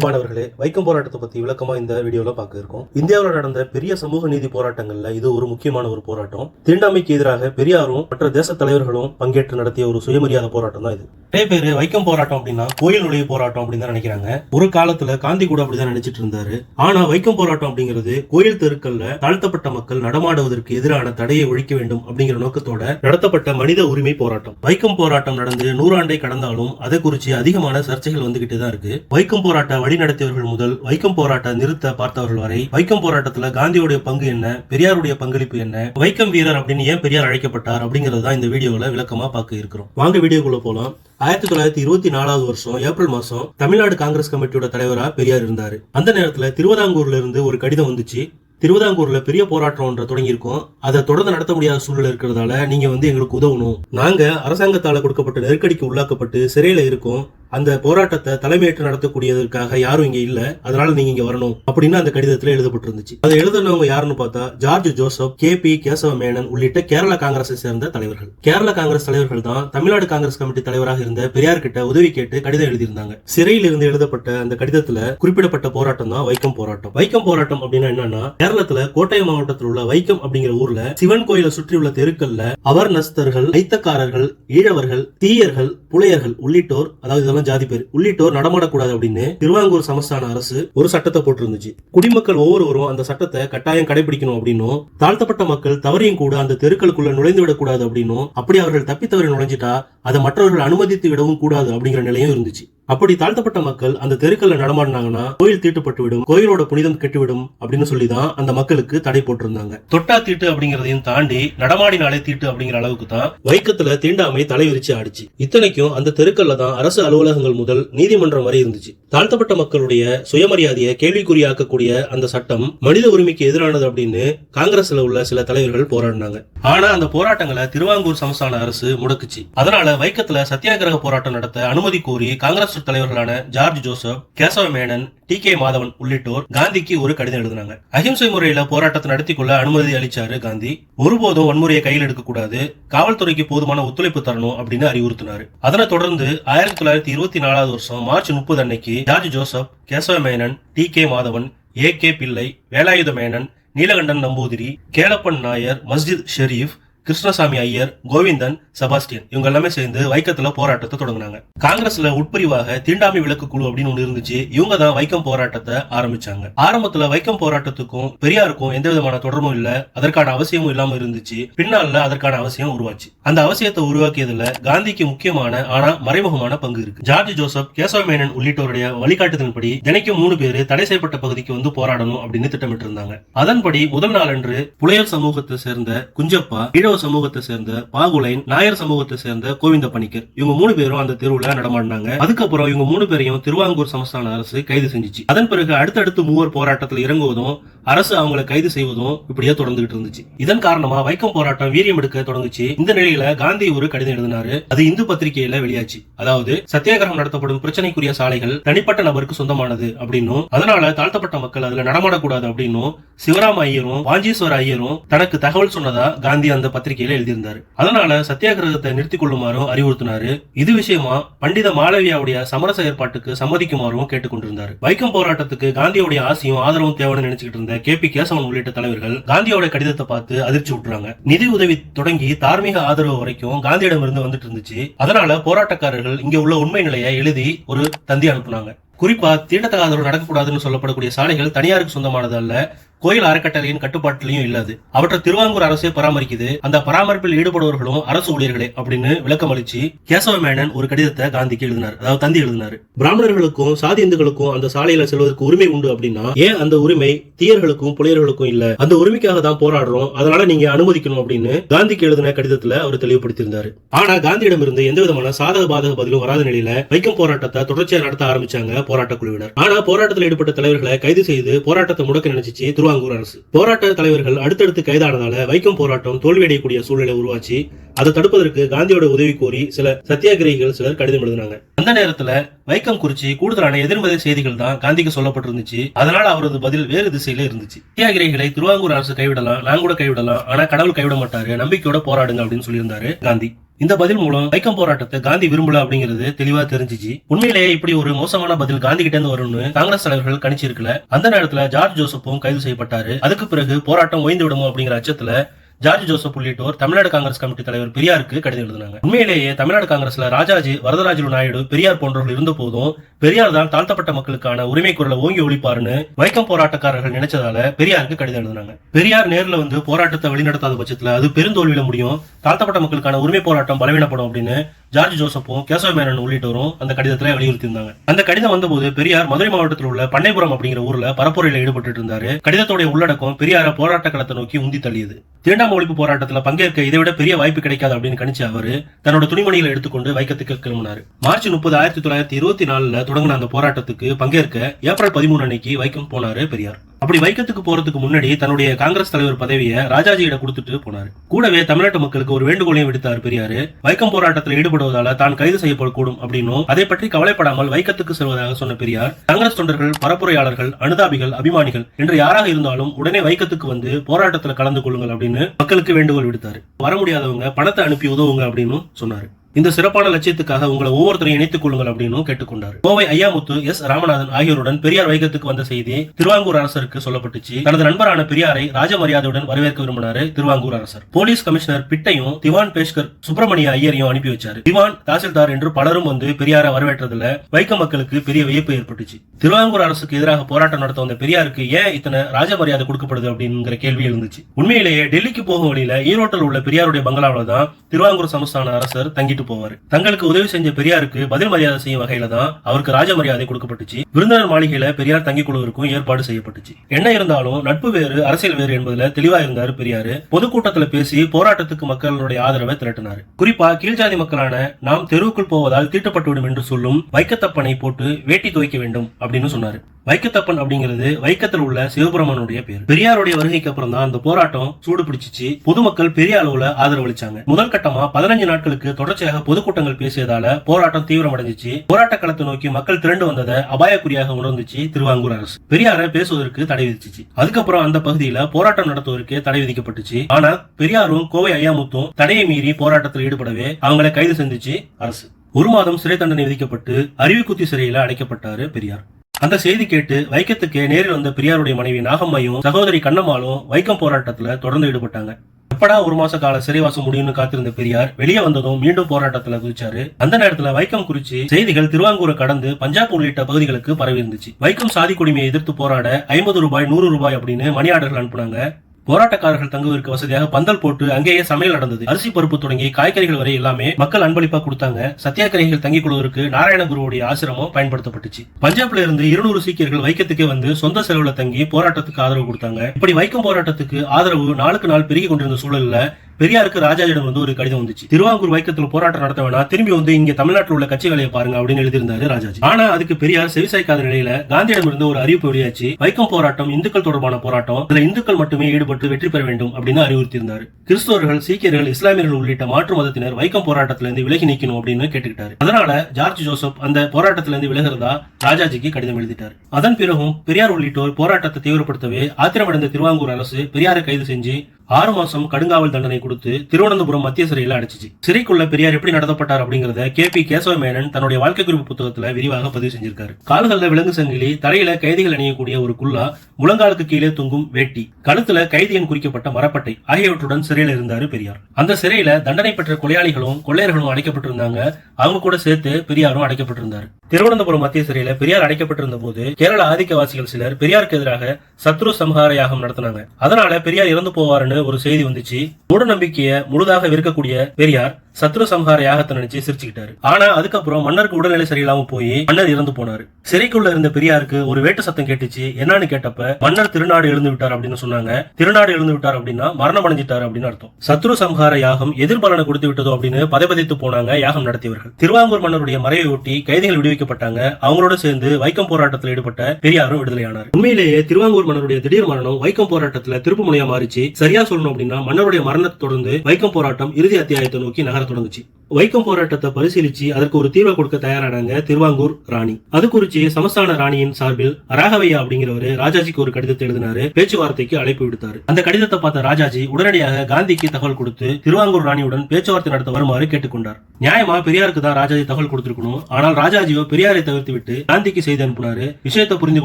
அன்பானவர்களே வைக்கம் போராட்டத்தை பத்தி விளக்கமா இந்த வீடியோல பார்க்க இருக்கோம். இந்தியாவில் நடந்த பெரிய சமூக நீதி போராட்டங்கள்ல இது ஒரு முக்கியமான ஒரு போராட்டம். தீண்டாமைக்கு எதிராக பெரியாரும் மற்ற தேச தலைவர்களும் பங்கேற்று நடத்திய ஒரு சுயமரியாதை போராட்டம் தான் இது. நிறைய பேர் வைக்கம் போராட்டம் அப்படின்னா கோயில் நுழைவு போராட்டம் அப்படின்னு தான் நினைக்கிறாங்க. ஒரு காலத்துல காந்தி கூட அப்படிதான் நினைச்சிட்டு இருந்தாரு. ஆனா வைக்கம் போராட்டம் அப்படிங்கிறது கோயில் தெருக்கள்ல தாழ்த்தப்பட்ட மக்கள் நடமாடுவதற்கு எதிரான தடையை ஒழிக்க வேண்டும் அப்படிங்கிற நோக்கத்தோட நடத்தப்பட்ட மனித உரிமை போராட்டம். வைக்கம் போராட்டம் நடந்து நூறாண்டை கடந்தாலும் அதை குறித்து அதிகமான சர்ச்சைகள் வந்துகிட்டு தான் இருக்கு. வைக்கம் போராட்ட வழிநடத்தியவர்கள் முதல் வைக்கம் போராட்ட நிறுத்த பார்த்தவர்கள் வரை வைக்கம் போராட்டத்துல காந்தியுடைய பங்கு என்ன பெரியாருடைய பங்களிப்பு என்ன வைக்கம் வீரர் அப்படின்னு ஏன் பெரியார் அழைக்கப்பட்டார் அப்படிங்கறது தான் இந்த வீடியோல விளக்கமா பார்க்க இருக்கிறோம். வாங்க வீடியோக்குள்ள போலாம். ஆயிரத்தி தொள்ளாயிரத்தி இருபத்தி நாலாவது வருஷம் ஏப்ரல் மாசம் தமிழ்நாடு காங்கிரஸ் கமிட்டியோட தலைவரா பெரியார் இருந்தாரு. அந்த நேரத்துல திருவிதாங்கூர்ல இருந்து ஒரு கடிதம் வந்துச்சு. திருவிதாங்கூர்ல பெரிய போராட்டம் ஒன்று தொடங்கியிருக்கோம். அதை தொடர்ந்து நடத்த முடியாத சூழ்நிலை இருக்கிறதால நீங்க வந்து எங்களுக்கு உதவணும். நாங்க அரசாங்கத்தால கொடுக்கப்பட்ட நெருக்கடிக்கு உள்ளாக்கப்பட்டு சிறையில இருக்கோம். அந்த போராட்டத்தை தலைமையேற்று நடத்தக்கூடியதற்காக யாரும் இங்க இல்ல. அதனால நீங்க இங்க வரணும் அப்படின்னு அந்த கடிதத்துல எழுதப்பட்டிருந்துச்சு. அதை எழுதினவங்க யாருன்னு பார்த்தா ஜார்ஜ் ஜோசப் கே பி கேசவ மேனன் உள்ளிட்ட கேரள காங்கிரஸை சேர்ந்த தலைவர்கள். கேரள காங்கிரஸ் தலைவர்கள் தான் தமிழ்நாடு காங்கிரஸ் கமிட்டி தலைவராக இருந்த பெரியார் கிட்ட உதவி கேட்டு கடிதம் எழுதியிருந்தாங்க. சிறையில் இருந்து எழுதப்பட்ட அந்த கடிதத்துல குறிப்பிடப்பட்ட போராட்டம் தான் வைக்கம் போராட்டம். வைக்கம் போராட்டம் அப்படின்னா என்னன்னா கேரளத்துல கோட்டயம் மாவட்டத்தில் உள்ள வைக்கம் அப்படிங்கிற ஊர்ல சிவன் கோயிலை சுற்றியுள்ள தெருக்கள்ல அவர் நஸ்தர்கள் ஐத்தக்காரர்கள் ஈழவர்கள் தீயர்கள் புலையர்கள் உள்ளிட்டோர் அதாவது இதெல்லாம் ஜாதி பேர். உள்ளிட்டோர் நடமாடக்கூடாது அப்படின்னு திருவாங்கூர் சமஸ்தான அரசு ஒரு சட்டத்தை போட்டிருந்துச்சு. குடிமக்கள் ஒவ்வொருவரும் அந்த சட்டத்தை கட்டாயம் கடைபிடிக்கணும் அப்படின்னும் தாழ்த்தப்பட்ட மக்கள் தவறையும் கூட அந்த தெருக்களுக்குள்ள நுழைந்து விடக்கூடாது அப்படின்னும் அப்படி அவர்கள் தப்பி தவறி நுழைஞ்சிட்டா அதை மற்றவர்கள் அனுமதித்து விடவும் கூடாது அப்படிங்கிற நிலையும் இருந்துச்சு. அப்படி தாழ்த்தப்பட்ட மக்கள் அந்த தெருக்கள்ல நடமாடினாங்கன்னா கோயில் தீட்டுப்பட்டு விடும் கோயிலோட புனிதம் கெட்டுவிடும் அப்படின்னு சொல்லி தான் அந்த மக்களுக்கு தடை போட்டிருந்தாங்க. தொட்டா தீட்டு அப்படிங்கறதையும் தாண்டி நடமாடினாலே தீட்டு அப்படிங்கிற அளவுக்கு தான் வைக்கத்துல தீண்டாமை தலைவிரிச்சு ஆடிச்சு. இத்தனைக்கும் அந்த தெருக்கள்ல தான் அரசு அலுவலகங்கள் முதல் நீதிமன்றம் வரை இருந்துச்சு. தாழ்த்தப்பட்ட மக்களுடைய சுயமரியாதையை கேள்விக்குறியாக்கக்கூடிய அந்த சட்டம் மனித உரிமைக்கு எதிரானது அப்படின்னு காங்கிரஸ்ல உள்ள சில தலைவர்கள் போராடினாங்க. ஆனா அந்த போராட்டங்களை திருவாங்கூர் சமஸ்தான அரசு முடக்குச்சு. அதனால வைக்கத்துல சத்தியாகிரக போராட்டம் நடத்த அனுமதி கோரி காங்கிரஸ் தலைவர்களான ஜார்ஜ் ஜோசப் கேசவ மேனன் டி கே மாதவன் உள்ளிட்டோர் காந்திக்கு ஒரு கடிதம் எழுதினாங்க. அஹிம்சை முறையில போராட்டத்தை நடத்தி கொள்ள அனுமதி அளிச்சாரு காந்தி. ஒருபோதும் வன்முறையை கையில் எடுக்க கூடாது. காவல்துறைக்கு போதுமான ஒத்துழைப்பு தரணும் அப்படின்னு அறிவுறுத்தினாரு. அதனை தொடர்ந்து ஆயிரத்தி தொள்ளாயிரத்தி இருபத்தி நாலாவது வருஷம் மார்ச் முப்பது அன்னைக்கு George Joseph Kesava Menon T K Madhavan A K Pillai Velayudha Menon Neelakandan Namboothiri Kelappan Nair மஸ்ஜித் ஷெரீப் கிருஷ்ணசாமி ஐயர் கோவிந்தன் செபாஸ்டியன் இவங்க எல்லாமே சேர்ந்து வைக்கத்துல போராட்டத்தை தொடங்கினாங்க. காங்கிரஸ்ல உட்பிரிவாக தீண்டாமை விளக்கு குழு அப்படின்னு ஒண்ணு இருந்துச்சு. இவங்க தான் வைக்கம் போராட்டத்தை ஆரம்பிச்சாங்க. ஆரம்பத்துல வைக்கம் போராட்டத்துக்கும் பெரியாருக்கும் எந்த விதமான தொடர்பும் இல்ல. அதற்கான அவசியமும் இல்லாம இருந்துச்சு. பின்னால அதற்கான அவசியம் உருவாச்சு. அந்த அவசியத்தை உருவாக்கியதுல காந்திக்கு முக்கியமான ஆனா மறைமுகமான பங்கு இருக்கு. ஜார்ஜ் ஜோசப் கேசவ மேனன் உள்ளிட்டோருடைய வழிகாட்டுதலின்படி தினைக்கும் மூணு பேர் தடை செய்யப்பட்ட பகுதிக்கு வந்து போராடணும் அப்படின்னு திட்டமிட்டு இருந்தாங்க அதன்படி முதல் நாளன்று புலையர் சமூகத்தை சேர்ந்த குஞ்சப்பா ஈழவ சமூகத்தை சேர்ந்த பாகுலைன் நாயர் சமூகத்தை சேர்ந்த கோவிந்த பணிக்கர். இவங்க மூணு பேரும் அந்த தெருவுல நடமாடினாங்க. அதுக்கப்புறம் இவங்க மூணு பேரையும் திருவாங்கூர் சமஸ்தான அரசு கைது செஞ்சிச்சு. அதன் பிறகு அடுத்தடுத்து மூவர் போராட்டத்தில் இறங்குவதும் அரசு அவங்களை கைது செய்வதும் இப்படியே தொடர்ந்துகிட்டு இருந்துச்சு. இதன் காரணமா வைக்கம் போராட்டம் வீரியம் எடுக்க தொடங்குச்சு. இந்த நிலையில காந்தி ஒரு கடிதம் எழுதினாரு. அது இந்து பத்திரிகையில வெளியாச்சு. அதாவது சத்தியாகிரகம் நடத்தப்படும் பிரச்சனைக்குரிய சாலைகள் தனிப்பட்ட நபருக்கு சொந்தமானது அப்படின்னும் அதனால தாழ்த்தப்பட்ட மக்கள் அதுல நடமாடக்கூடாது அப்படின்னும் சிவராம ஐயரும் வாஞ்சீஸ்வர ஐயரும் தனக்கு தகவல் சொன்னதா காந்தி அந்த பத்திரிகையில எழுதியிருந்தாரு. அதனால சத்தியாகிரகத்தை நிறுத்திக் கொள்ளுமாறும் அறிவுறுத்தினாரு. இது விஷயமா பண்டித மாளவியாவுடைய சமரச ஏற்பாட்டுக்கு சம்மதிக்குமாறும் கேட்டுக்கொண்டிருந்தாரு. வைக்கம் போராட்டத்துக்கு காந்தியோடைய ஆசையும் ஆதரவும் தேவைன்னு நினைச்சுக்கிட்டு இருந்த கே பி கேசவன் உள்ளிட்ட தலைவர்கள் காந்தியோட கடிதத்தை பார்த்து அதிர்ச்சி விட்டுறாங்க நிதி உதவி தொடங்கி தார்மீக ஆதரவு வரைக்கும் காந்தியிடம் இருந்து வந்துட்டு இருந்துச்சு. அதனால போராட்டக்காரர்கள் இங்க உள்ள உண்மை நிலையை எழுதி ஒரு தந்தி அனுப்புனாங்க. குறிப்பா தீண்டத்தகாதவர்கள் நடக்கக்கூடாதுன்னு சொல்லப்படக்கூடிய சாலைகள் தனியாருக்கு சொந்தமானது அல்ல. கோயில் அறக்கட்டளையின் கட்டுப்பாட்டிலையும் இல்லாது. அவற்றை திருவாங்கூர் அரசே பராமரிக்குது. அந்த பராமரிப்பில் ஈடுபடுவர்களும் அரசு ஊழியர்களே அப்படின்னு விளக்கம் அளிச்சு கேசவ மேனன் ஒரு கடிதத்தை காந்திக்கு எழுதினார். அதாவது தந்தி எழுதினார். பிராமணர்களுக்கும் சாதி இந்துக்களுக்கும் அந்த சாலையில செல்வதற்கு உரிமை உண்டு அப்படின்னா ஏன் அந்த உரிமை தீயர்களுக்கும் புலையர்களுக்கும் இல்ல? அந்த உரிமைக்காக தான் போராடுறோம். அதனால நீங்க அனுமதிக்கணும் அப்படின்னு காந்திக்கு எழுதின கடிதத்துல அவர் தெளிவுபடுத்தியிருந்தார். ஆனா காந்தியிடம் இருந்து எந்த விதமான சாதக பாதக பதிலும் வராத நிலையில வைக்கம் போராட்டத்தை தொடர்ச்சியாக நடத்த ஆரம்பிச்சாங்க போராட்ட குழுவினர். ஆனா போராட்டத்தில் ஈடுபட்ட தலைவர்களை கைது செய்து போராட்டத்தை முடக்க நினைச்சிச்சு திருவாங்கூர் அரசு. போராட்ட தலைவர்கள் அடுத்தடுத்து கைதானதால வைக்கம் போராட்டம் தோல்வியடையக்கூடிய சூழ்நிலை உருவாச்சு. அதை தடுப்பதற்கு காந்தியோட உதவி கோரி சில சத்தியாகிரகிகள் சிலர் கடிதம் எழுதினாங்க. அந்த நேரத்துல வைக்கம் குறிச்சி கூடுதலான எதிர்மறை செய்திகள் தான் காந்திக்கு சொல்லப்பட்டிருந்துச்சு. அதனால அவரது பதில் வேறு திசையில இருந்துச்சு. சத்தியாகிரகிகளை திருவாங்கூர் அரசு கைவிடலாம் நான் கூட கைவிடலாம் ஆனா கடவுள் கைவிட மாட்டாரு நம்பிக்கையோட போராடுங்க அப்படின்னு சொல்லியிருந்தாரு காந்தி. இந்த பதில் மூலம் வைக்கம் போராட்டத்தை காந்தி விரும்பல அப்படிங்கிறது தெளிவா தெரிஞ்சிச்சு. உண்மையிலேயே இப்படி ஒரு மோசமான பதில் காந்தி கிட்ட இருந்து வரும்னு காங்கிரஸ் தலைவர்கள் கணிச்சிருக்கல. அந்த நேரத்துல ஜார்ஜ் ஜோசப்பும் கைது செய்யப்பட்டாரு. அதுக்கு பிறகு போராட்டம் ஓய்ந்து விடுமோ அப்படிங்கிற அச்சத்துல ஜார்ஜ் ஜோசப் உள்ளிட்டோர் தமிழ்நாடு காங்கிரஸ் கமிட்டி தலைவர் பெரியாருக்கு கடிதம் எழுதினாங்க. உண்மையிலேயே தமிழ்நாடு காங்கிரஸ்ல ராஜாஜி வரதராஜு நாயுடு பெரியார் போன்றவர்கள் இருந்த போதும் பெரியார் தான் தாழ்த்தப்பட்ட மக்களுக்கான உரிமை குரலை ஓங்கி ஒழிப்பாருன்னு வைக்கம் போராட்டக்காரர்கள் நினைச்சதால பெரியாருக்கு கடிதம் எழுதினாங்க. பெரியார் நேர்ல வந்து போராட்டத்தை வழிநடத்தாத பட்சத்துல அது பெருந்தோல்வியில முடியும். தாழ்த்தப்பட்ட மக்களுக்கான உரிமை போராட்டம் பலவீனப்படும் அப்படின்னு ஜார்ஜ் ஜோசப்பும் கேசவ மேனன் உள்ளிட்டோரும் அந்த கடிதத்துல வலியுறுத்தியிருந்தாங்க. அந்த கடிதம் வந்தபோது பெரியார் மதுரை மாவட்டத்தில் உள்ள பண்ணைபுரம் அப்படிங்கிற ஊர்ல பரப்புரையில ஈடுபட்டு இருந்தாரு. கடிதத்துடைய உள்ளடக்கம் பெரியார போராட்ட களத்தை நோக்கி உந்தி தள்ளியது. திருண்டாம ஒழிப்பு போராட்டத்துல பங்கேற்க இதை விட பெரிய வாய்ப்பு கிடைக்காது அப்படின்னு கணிச்ச அவரு தன்னோட துணிமணிகளை எடுத்துக்கொண்டு வைக்கத்துக்கு கிளம்பினாரு. மார்ச் முப்பது ஆயிரத்தி தொள்ளாயிரத்தி இருபத்தி நாலுல தொடங்கின அந்த போராட்டத்துக்கு பங்கேற்க ஏப்ரல் பதிமூணு அன்னைக்கு வைக்கம் போனாரு பெரியார். அப்படி வைக்கத்துக்கு போறதுக்கு முன்னாடி தன்னுடைய காங்கிரஸ் தலைவர் பதவியை ராஜாஜியிட கொடுத்துட்டு போனாரு. கூடவே தமிழ்நாட்டு மக்களுக்கு ஒரு வேண்டுகோளையும் விடுத்தார் பெரியாரு. வைக்கம் போராட்டத்தில் ஈடுபடுவதால தான் கைது செய்யப்படக்கூடும் அப்படின்னும் அதை பற்றி கவலைப்படாமல் வைக்கத்துக்கு செல்வதாக சொன்ன பெரியார் காங்கிரஸ் தொண்டர்கள் பரப்புரையாளர்கள் அனுதாபிகள் அபிமானிகள் என்று யாராக இருந்தாலும் உடனே வைக்கத்துக்கு வந்து போராட்டத்தில் கலந்து கொள்ளுங்கள் அப்படின்னு மக்களுக்கு வேண்டுகோள் விடுத்தாரு. வர முடியாதவங்க பணத்தை அனுப்பி உதவுங்க அப்படின்னு சொன்னாரு. இந்த சிறப்பான லட்சியத்துக்காக உங்களை ஒவ்வொருத்தரையும் இணைத்துக் கொள்ளுங்கள் அப்படின்னு கேட்டுக்கொண்டார். கோவை ஐயாமுத்து எஸ் ராமநாதன் ஆகியோருடன் பெரியார் வைகத்துக்கு வந்த செய்தி திருவாங்கூர் அரசருக்கு சொல்லப்பட்டுச்சு. தனது நண்பரான பெரியாரை ராஜ மரியாதையுடன் வரவேற்க விரும்பினாரு திருவாங்கூர் அரசர். போலீஸ் கமிஷனர் பிட்டையும் திவான் பேஷ்கர் சுப்பிரமணிய ஐயரையும் அனுப்பி வச்சாரு. திவான் தாசில்தார் என்று பலரும் வந்து பெரியாரை வரவேற்றதுல வைக்க மக்களுக்கு பெரிய வியப்பு ஏற்பட்டுச்சு. திருவாங்கூர் அரசுக்கு எதிராக போராட்டம் நடத்த வந்த பெரியாருக்கு ஏன் இத்தனை ராஜ மரியாதை கொடுக்கப்படுது அப்படிங்கிற கேள்வி எழுந்துச்சு. உண்மையிலேயே டெல்லிக்கு போகும் வழியில ஈரோட்டில் உள்ள பெரியாருடைய பங்களாவில தான் திருவாங்கூர் சமஸ்தான அரசர் தங்கிட்டு போவாரு. தங்களுக்கு உதவி செஞ்ச பெரியாருக்கு பதில் மரியாதை செய்யும் வகையில தான் அவருக்கு ராஜ மரியாதை கொடுக்கப்பட்டுச்சு. விருந்தினர் மாளிகையில பெரியார் தங்கி குழுவிற்கும் ஏற்பாடு செய்யப்பட்டுச்சு. என்ன இருந்தாலும் நட்பு வேறு அரசியல் வேறு என்பதுல தெளிவா இருந்தாரு பெரியாரு. பொதுக்கூட்டத்துல பேசி போராட்டத்துக்கு மக்களுடைய ஆதரவை திரட்டினார். குறிப்பா கீழ்ஜாதி மக்களான நாம் தெருவுக்குள் போவதால் தீட்டப்பட்டுவிடும் என்று சொல்லும் வைக்கத்தப்பனை போட்டு வேட்டி துவைக்க வேண்டும் அப்படின்னு சொன்னாரு. வைக்கத்தப்பன் அப்படிங்கிறது வைக்கத்தில் உள்ள சிவபெருமானுடைய பேர். பெரியாருடைய வருகைக்கு அப்புறம் தான் அந்த போராட்டம் சூடு பிடிச்சிச்சு பொதுமக்கள் பெரிய அளவுல ஆதரவு அளிச்சாங்க. முதல் கட்டமா பதினஞ்சு நாட்களுக்கு தொடர்ச்சியாக பொதுக்கூட்டங்கள் பேசியதால போராட்டம் தீவிரமடைஞ்சிச்சு. போராட்ட களத்தை நோக்கி மக்கள் திரண்டு வந்ததை அபாயக்குறியாக உணர்ந்துச்சு திருவாங்கூர் அரசு. பெரியார பேசுவதற்கு தடை விதிச்சிச்சு. அதுக்கப்புறம் அந்த பகுதியில போராட்டம் நடத்துவதற்கு தடை விதிக்கப்பட்டுச்சு. ஆனா பெரியாரும் கோவை ஐயாமுத்தும் தடையை மீறி போராட்டத்தில் ஈடுபடவே அவங்களை கைது செஞ்சுச்சு அரசு. ஒரு மாதம் சிறை தண்டனை விதிக்கப்பட்டு அருவிக்குத்தி சிறையில அடைக்கப்பட்டாரு பெரியார். அந்த செய்தி கேட்டு வைக்கத்துக்கு நேரில் வந்த பெரியாருடைய மனைவி நாகம்மையும் சகோதரி கண்ணம்மாலும் வைக்கம் போராட்டத்துல தொடர்ந்து ஈடுபட்டாங்க. எப்படா ஒரு மாச கால சிறைவாசம் முடியும்னு காத்திருந்த பெரியார் வெளியே வந்ததும் மீண்டும் போராட்டத்துல குதிச்சாரு. அந்த நேரத்துல வைக்கம் குறிச்சு செய்திகள் திருவாங்கூரை கடந்து பஞ்சாப் உள்ளிட்ட பகுதிகளுக்கு பரவி இருந்துச்சு வைக்கம் சாதி கொடுமையை எதிர்த்து போராட ஐம்பது ரூபாய் நூறு ரூபாய் அப்படின்னு மணி ஆர்டர்கள் அனுப்புனாங்க. போராட்டக்காரர்கள் தங்குவதற்கு வசதியாக பந்தல் போட்டு அங்கேயே சமையல் நடந்தது. அரிசி பருப்பு தொடங்கி காய்கறிகள் வரை எல்லாமே மக்கள் அன்பளிப்பா கொடுத்தாங்க. சத்தியாகிரகிகள் தங்கிக் கொள்வதற்கு நாராயண குருவுடைய ஆசிரமம் பயன்படுத்தப்பட்டுச்சு. பஞ்சாப்ல இருந்து இருநூறு சீக்கியர்கள் வைக்கத்துக்கே வந்து சொந்த செலவுல தங்கி போராட்டத்துக்கு ஆதரவு கொடுத்தாங்க. இப்படி வைக்கம் போராட்டத்துக்கு ஆதரவு நாளுக்கு நாள் பெருகி கொண்டிருந்த சூழல்ல பெரியாருக்கு ராஜாஜிடம் வந்து ஒரு கடிதம் வந்துச்சு. திருவாங்கூர் வைக்கத்துல போராட்டம் நடத்த வேணா திரும்பி வந்து இங்க தமிழ்நாட்டில் உள்ள கட்சிகளை பாருங்க அப்படின்னு எழுதியிருந்தாரு ராஜாஜி. ஆனா அதுக்கு பெரியார் செவிசாய்க்காத நிலையில காந்தியிடம் இருந்து ஒரு அறிவிப்பு வெளியாச்சு. வைக்கம் போராட்டம் இந்துக்கள் தொடர்பான போராட்டம் இதுல இந்துக்கள் மட்டுமே ஈடுபட்டு வெற்றி பெற வேண்டும் அப்படின்னு அறிவுறுத்தியிருந்தார். கிறிஸ்தவர்கள் சீக்கியர்கள் இஸ்லாமியர்கள் உள்ளிட்ட மாற்று மதத்தினர் வைக்கம் போராட்டத்திலிருந்து விலகி நிக்கணும் அப்படின்னு கேட்டுக்கிட்டாரு. அதனால ஜார்ஜ் ஜோசப் அந்த போராட்டத்திலிருந்து விலகிறதா ராஜாஜிக்கு கடிதம் எழுதிட்டார். அதன் பிறகும் பெரியார் உள்ளிட்டோர் போராட்டத்தை தீவிரப்படுத்தவே ஆத்திரமடைந்த திருவாங்கூர் அரசு பெரியாரை கைது செஞ்சு ஆறு மாசம் கடுங்காவல் தண்டனை கொடுத்து திருவனந்தபுரம் மத்திய சிறையில் அடைச்சிச்சு. சிறைக்குள்ள பெரியார் எப்படி நடத்தப்பட்டார் அப்படிங்கறத கே பி கேசவ மேனன் தன்னுடைய வாழ்க்கை குறிப்பு புத்தகத்துல விரிவாக பதிவு செஞ்சிருக்காரு. கால்கள்ல விலங்கு சங்கிலி தலையில கைதிகள் அணியக்கூடிய ஒரு குல்லா முழங்காலுக்கு கீழே தொங்கும் வேட்டி கழுத்துல கைதியன் குறிக்கப்பட்ட மரப்பட்டை ஆகியவற்றுடன் சிறையில் இருந்தாரு பெரியார். அந்த சிறையில தண்டனை பெற்ற கொலையாளிகளும் கொள்ளையர்களும் அடைக்கப்பட்டிருந்தாங்க. அவங்க கூட சேர்த்து பெரியாரும் அடைக்கப்பட்டிருந்தார். திருவனந்தபுரம் மத்திய சிறையில பெரியார் அடைக்கப்பட்டிருந்த போது கேரள ஆதிக்கவாசிகள் சிலர் பெரியாருக்கு எதிராக சத்ரு சம்ஹார யாகம் நடத்தினாங்க. அதனால பெரியார் இறந்து போவாருன்னு ஒரு செய்தி வந்துச்சு. மூட நம்பிக்கைய முழுதாக விற்கக்கூடிய பெரியார் சத்ரு சம்ஹார யாகத்தை நினைச்சு சிரிச்சுக்கிட்டாரு. ஆனா அதுக்கப்புறம் மன்னருக்கு உடல்நிலை சரியில்லாம போய் மன்னர் இறந்து போனாரு. சிறைக்குள்ள இருந்த பெரியாருக்கு ஒரு வேட்டு சத்தம் கேட்டுச்சு. என்னன்னு கேட்டப்ப மன்னர் திருநாடு எழுந்து விட்டார் அப்படின்னு சொன்னாங்க. திருநாடு எழுந்து விட்டார் அப்படின்னா மரணம் அடைஞ்சிட்டாரு அப்படின்னு அர்த்தம். சத்ரு சம்ஹார யாகம் எதிர்பலனை கொடுத்து விட்டதோ அப்படின்னு பதைபதைத்து போனாங்க யாகம் நடத்தியவர்கள். திருவாங்கூர் மன்னருடைய மறைவை ஒட்டி கைதிகள் விடுவிக்கப்பட்டாங்க. அவங்களோட சேர்ந்து வைக்கம் போராட்டத்தில் ஈடுபட்ட பெரியாரும் விடுதலையானார். உண்மையிலேயே திருவாங்கூர் மன்னருடைய திடீர் மரணம் வைக்கம் போராட்டத்துல திருப்பு முனையா மாறிச்சு. சரியா சொல்லணும் அப்படின்னா மன்னருடைய மரணத்தை தொடர்ந்து வைக்கம் போராட்டம் இறுதி அத்தியாயத்தை நோக்கி நகர் நகர தொடங்குச்சு வைக்கம் போராட்டத்தை பரிசீலிச்சு அதற்கு ஒரு தீர்வை கொடுக்க தயாரானாங்க திருவாங்கூர் ராணி. அது குறிச்சு சமஸ்தான ராணியின் சார்பில் ராகவையா அப்படிங்கிறவரு ராஜாஜிக்கு ஒரு கடிதத்தை எழுதினாரு பேச்சுவார்த்தைக்கு அழைப்பு விடுத்தாரு. அந்த கடிதத்தை பார்த்த ராஜாஜி உடனடியாக காந்திக்கு தகவல் கொடுத்து திருவாங்கூர் ராணியுடன் பேச்சுவார்த்தை நடத்த வருமாறு கேட்டுக்கொண்டார். நியாயமா பெரியாருக்கு தான் ராஜாஜி தகவல் கொடுத்திருக்கணும் ஆனால் ராஜாஜியோ பெரியாரை தவிர்த்து விட்டு காந்திக்கு செய்தி அனுப்பினாரு. விஷயத்தை புரிந்து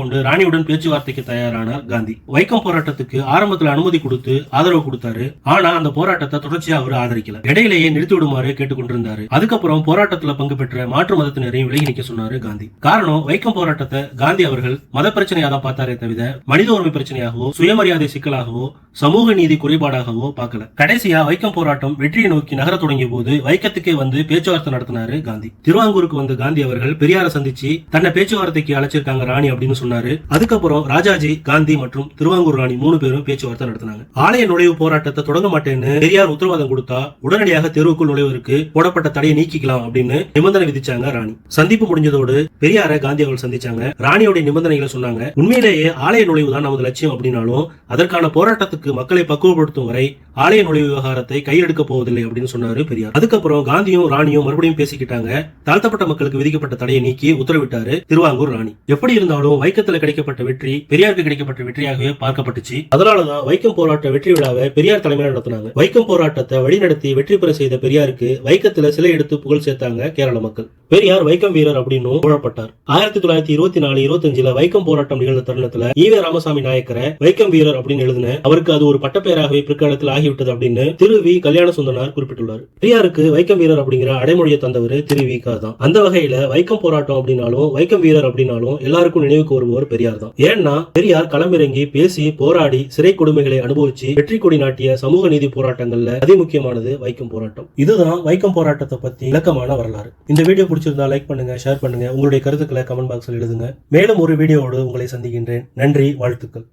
கொண்டு ராணியுடன் பேச்சுவார்த்தைக்கு தயாரானார் காந்தி. வைக்கம் போராட்டத்துக்கு ஆரம்பத்தில் அனுமதி கொடுத்து ஆதரவு கொடுத்தாரு ஆனா அந்த போராட்டத்தை தொடர்ச்சியா அவர் ஆதரிக்கல. இடையிலேயே நிறுத்தி விடுமாறு கேட்டுக்கொண்டிருந்தாரு அதுக்கப்புறம் போராட்டத்துல பங்கு பெற்ற மாற்று மதத்தினரையும் விலகி நிக்க சொன்னாரு காந்தி. காரணம் வைக்கம் போராட்டத்தை காந்தி அவர்கள் மத பிரச்சனையா தான் பார்த்தாரே தவிர மனித உரிமை பிரச்சனையாகவோ சுயமரியாதை சிக்கலாகவோ சமூக நீதி குறைபாடாகவோ பார்க்கல. கடைசியா வைக்கம் போராட்டம் வெற்றியை நோக்கி நகர தொடங்கிய போது வைக்கத்துக்கே வந்து பேச்சுவார்த்தை நடத்தினாரு காந்தி. திருவாங்கூருக்கு வந்த காந்தி அவர்கள் பெரியாரை சந்திச்சு தன்னை பேச்சுவார்த்தைக்கு அழைச்சிருக்காங்க ராணி அப்படின்னு சொன்னாரு. அதுக்கப்புறம் ராஜாஜி காந்தி மற்றும் திருவாங்கூர் ராணி மூணு பேரும் பேச்சுவார்த்தை நடத்தினாங்க. ஆலய நுழைவு போராட்டத்தை தொடங்க மாட்டேன்னு பெரியார் உத்தரவாதம் கொடுத்தா உடனடியாக தெருவுக்குள் நுழைவதற்கு போடப்பட்ட தடையை நீக்கிக்கலாம் அப்படின்னு நிபந்தனை விதிச்சாங்க ராணி. சந்திப்பு முடிஞ்சதோடு பெரியார காந்தி அவர்கள் சந்திச்சாங்க. ராணியோட நிபந்தனைகளை சொன்னாங்க. உண்மையிலேயே ஆலய நுழைவு தான் நமது லட்சியம் அப்படின்னாலும் அதற்கான போராட்டத்துக்கு மக்களை பக்குவப்படுத்தும் வரை ஆலய நுழைவு விவகாரத்தை கையெடுக்க போவதில்லை அப்படின்னு சொன்னாரு பெரியார். அதுக்கப்புறம் காந்தியும் ராணியும் மறுபடியும் பேசிக்கிட்டாங்க. தாழ்த்தப்பட்ட மக்களுக்கு விதிக்கப்பட்ட தடையை நீக்கி உத்தரவிட்டாரு திருவாங்கூர் ராணி. எப்படி இருந்தாலும் வைக்கத்துல கிடைக்கப்பட்ட வெற்றி பெரியாருக்கு கிடைக்கப்பட்ட வெற்றியாகவே பார்க்கப்பட்டுச்சு. அதனாலதான் வைக்கம் போராட்ட வெற்றி விழாவை பெரியார் தலைமையில நடத்தினாங்க. வைக்கம் போராட்டத்தை வழிநடத்தி வெற்றி பெற செய்த பெரியாருக்கு வைக்கத்துல சிலை எடுத்து புகழ் சேர்த்தாங்க கேரள மக்கள். பெரியார் வைக்கம் வீரர் அப்படின்னு புகழப்பட்டார். ஆயிரத்தி தொள்ளாயிரத்தி இருபத்தி நாலு இருபத்தஞ்சுல வைக்கம் போராட்டம் நிகழ்ந்த தருணத்துல ஈவே ராமசாமி நாயக்கரை வைக்கம் வீரர் அப்படின்னு எழுதின அவருக்கு அது ஒரு பட்டப்பெயராகவே பிற்காலத்தில் ஆகிவிட்டது அப்படின்னு திரு வி கல்யாண சுந்தனார் குறிப்பிட்டுள்ளார். பெரியாருக்கு வைக்கம் வீரர் அப்படிங்கிற அடைமொழியை தந்தவர் திரு வி கா தான். அந்த வகையில வைக்கம் போராட்டம் அப்படின்னாலும் வைக்கம் வீரர் அப்படின்னாலும் எல்லாருக்கும் நினைவுக்கு வருபவர் பெரியார் தான். ஏன்னா பெரியார் களமிறங்கி பேசி போராடி சிறை கொடுமைகளை அனுபவிச்சு வெற்றி கொடி நாட்டிய சமூக நீதி போராட்டங்கள்ல அதி முக்கியமானது வைக்கம் போராட்டம். இதுதான் வைக்கம் போராட்டத்தை பத்தி இலக்கமான வரலாறு. இந்த வீடியோ பிடிச்சிருந்தா லைக் பண்ணுங்க ஷேர் பண்ணுங்க. உங்களுடைய கருத்துக்களை கமெண்ட் பாக்ஸில் எழுதுங்க. மேலும் ஒரு வீடியோவோடு உங்களை சந்திக்கின்றேன். நன்றி வாழ்த்துக்கள்.